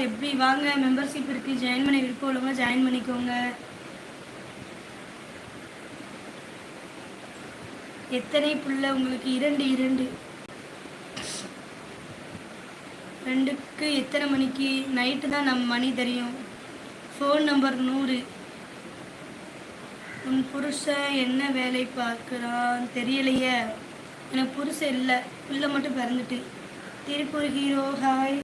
எப்படி வாங்க? மெம்பர்ஷிப் இருக்கு ஜாயின் பண்ண விருப்பம் உள்ளவங்க ஜாயின் பண்ணிக்கோங்க. எத்தனை புள்ள? உங்களுக்கு இரண்டு இரண்டு. ரெண்டுக்கு எத்தனை மணிக்கு? நைட்டு தான் நம்ம மணி தெரியும். ஃபோன் நம்பர் நூறு. உன் புருஷன் என்ன வேலை பார்க்குறான் தெரியலையே. எனக்கு புருஷன் இல்லை. புள்ள மட்டும் பிறந்துட்டு. Tiruppur hero hi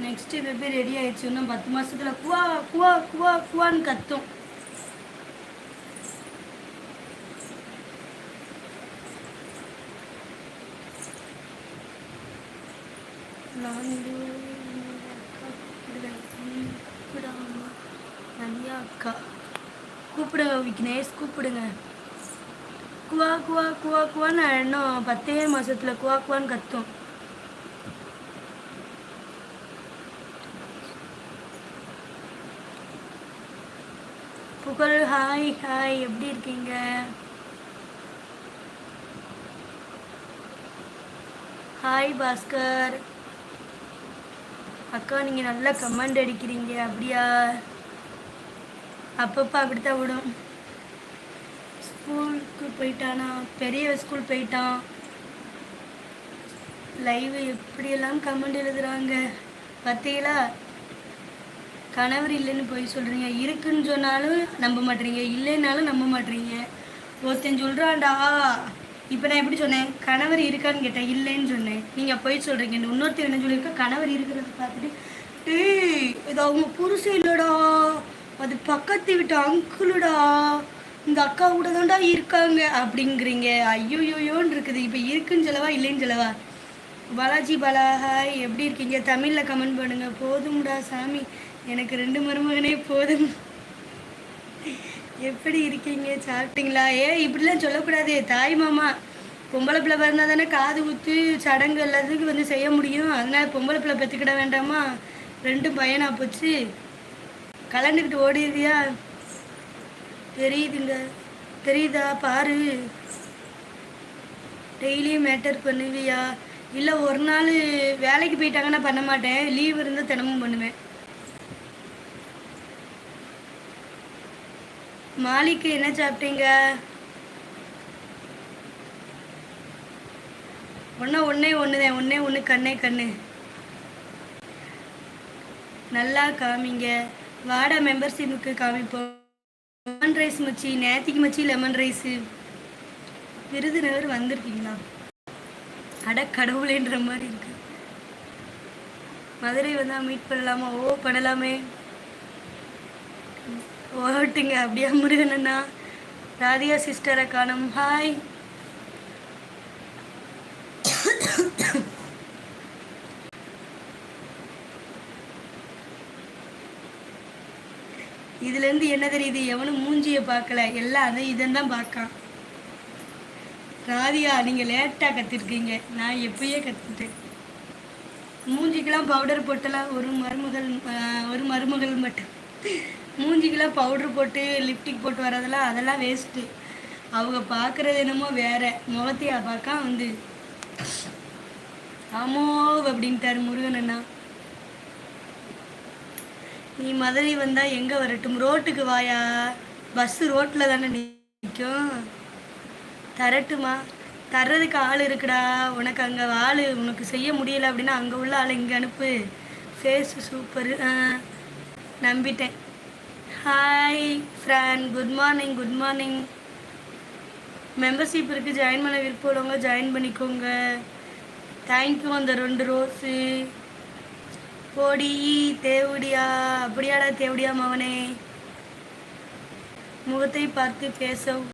next baby ready ஆயிடுச்சு. இன்னும் பத்து மாசத்துல குவா குவா குவா குவான்னு கத்தும். லாந்து அக்கா கூப்பிடுங்க விக்னேஷ் கூப்பிடுங்க. குவா குவா குவா குவான்னு இன்னும் பத்தே மாசத்துல குவா குவான்னு கத்தும். புகழ் ஹாய் ஹாய் எப்படி இருக்கீங்க? ஹாய் பாஸ்கர். அக்கா நீங்கள் நல்லா கமெண்ட் அடிக்கிறீங்க அப்படியா? அப்பப்போ அப்படித்தான் விடும். ஸ்கூலுக்கு போயிட்டானா? பெரிய ஸ்கூல் போயிட்டான். லைவ் எப்படியெல்லாம் கமெண்ட் எழுதுகிறாங்க பார்த்தீங்களா? கணவர் இல்லைன்னு போய் சொல்கிறீங்க இருக்குன்னு சொன்னாலும் நம்ப மாட்டீங்க. இல்லைன்னாலும் நம்ப மாட்டீங்க. ஒருத்தன் சொல்கிறான்டா இப்போ நான் எப்படி சொன்னேன்? கணவர் இருக்கான்னு கேட்டேன். இல்லைன்னு சொன்னேன். நீங்கள் போய் சொல்கிறீங்க இன்னொருத்தர் என்ன சொல்லியிருக்கா? கணவர் இருக்கிறத பார்த்துட்டு ஏய் இது அவங்க புருஷன் இல்லைடா. அது பக்கத்து வீட்டு அங்குளுடா. இந்த அக்கா கூட தான்டா இருக்காங்க. அப்படிங்கிறீங்க. ஐயோயோயோன்னு இருக்குது. இப்போ இருக்குன்னு சொல்லவா இல்லைன்னு சொல்லவா? பாலாஜி பாலா ஹாய். எப்படி இருக்கீங்க? தமிழில் கமெண்ட் பண்ணுங்கள் போதும்டா சாமி. எனக்கு ரெண்டு மருமகனே போதும். எப்படி இருக்கீங்க? சாப்பிட்டீங்களா? ஏ இப்படிலாம் சொல்லக்கூடாது. தாய் மாமா பொம்பளை பிள்ளை பிறந்தா தானே காது குத்து சடங்கு எல்லாத்துக்கும் வந்து செய்ய முடியும். அதனால பொம்பளை பிள்ளை பெற்றுக்கிட வேண்டாமா? ரெண்டும் பையனா போச்சு. கலந்துக்கிட்டு ஓடிடுறியா? தெரியுதுங்க. தெரியுதா? பாரு. டெய்லியும் மேட்டர் பண்ணுவியா? இல்லை ஒரு நாள் வேலைக்கு போயிட்டாங்கன்னா பண்ண மாட்டேன். லீவ் இருந்தால் தினமும் பண்ணுவேன். மாலிக்கு என்ன சாப்பிட்டீங்க? ஒன்றா ஒன்றே ஒன்று தான் ஒன்றே ஒன்று கண்ணே கண்ணு. நல்லா காமிங்க. வாடா மெம்பர்ஷிப்புக்கு காமிப்போம். லெமன் ரைஸ் மச்சி நேத்திக்கு மச்சி லெமன் ரைஸு விருதுநகர் வந்திருக்கீங்களா? அட கடவுளேன்ற மாதிரி இருக்கு. மதுரை வந்தால் மீட் பண்ணலாமா? ஓ பண்ணலாமே. ஓட்டுங்க அப்படியா முருகன் அண்ணா ராதிகா சிஸ்டரை காணும். ஹாய் இதுலேருந்து என்ன தெரியுது? எவனும் மூஞ்சியை பார்க்கல. எல்லாம் அதை இதன் பார்க்கான். ராதிகா நீங்கள் லேட்டாக கற்றுருக்கீங்க நான் எப்பயே கற்றுட்டேன் மூஞ்சிக்கெல்லாம் பவுடர் போட்டலாம் ஒரு மருமகள் ஒரு மருமகள் மட்டும். மூஞ்சிக்கெல்லாம் பவுடர் போட்டு லிப்டிக் போட்டு வரதெல்லாம் அதெல்லாம் வேஸ்ட்டு அவங்க பார்க்குறது என்னமோ வேற. முகத்தையா பார்க்க வந்து ஆமோ அப்படின்ட்டாரு முருகன் அண்ணா. நீ மதுரை வந்தா எங்க வரட்டும்? ரோட்டுக்கு வாயா? பஸ் ரோட்ல தானே நிற்கும் தரட்டுமா? தர்றதுக்கு ஆள் இருக்குடா. உனக்கு அங்கே ஆள் உனக்கு செய்ய முடியல அப்படின்னா அங்கே உள்ள ஆள் இங்கே அனுப்பு. ஃபேஸ் சூப்பரு நம்பிட்டேன். Hi friend good morning good morning membership இருக்குது ஜாயின் பண்ண விருப்பம் உள்ளவங்க ஜாயின் பண்ணிக்கோங்க தேங்க்யூ அந்த ரெண்டு ரோஸு போடி தேவடியா. அப்படியாடா தேவடியா மவனே. முகத்தை பார்த்து பேச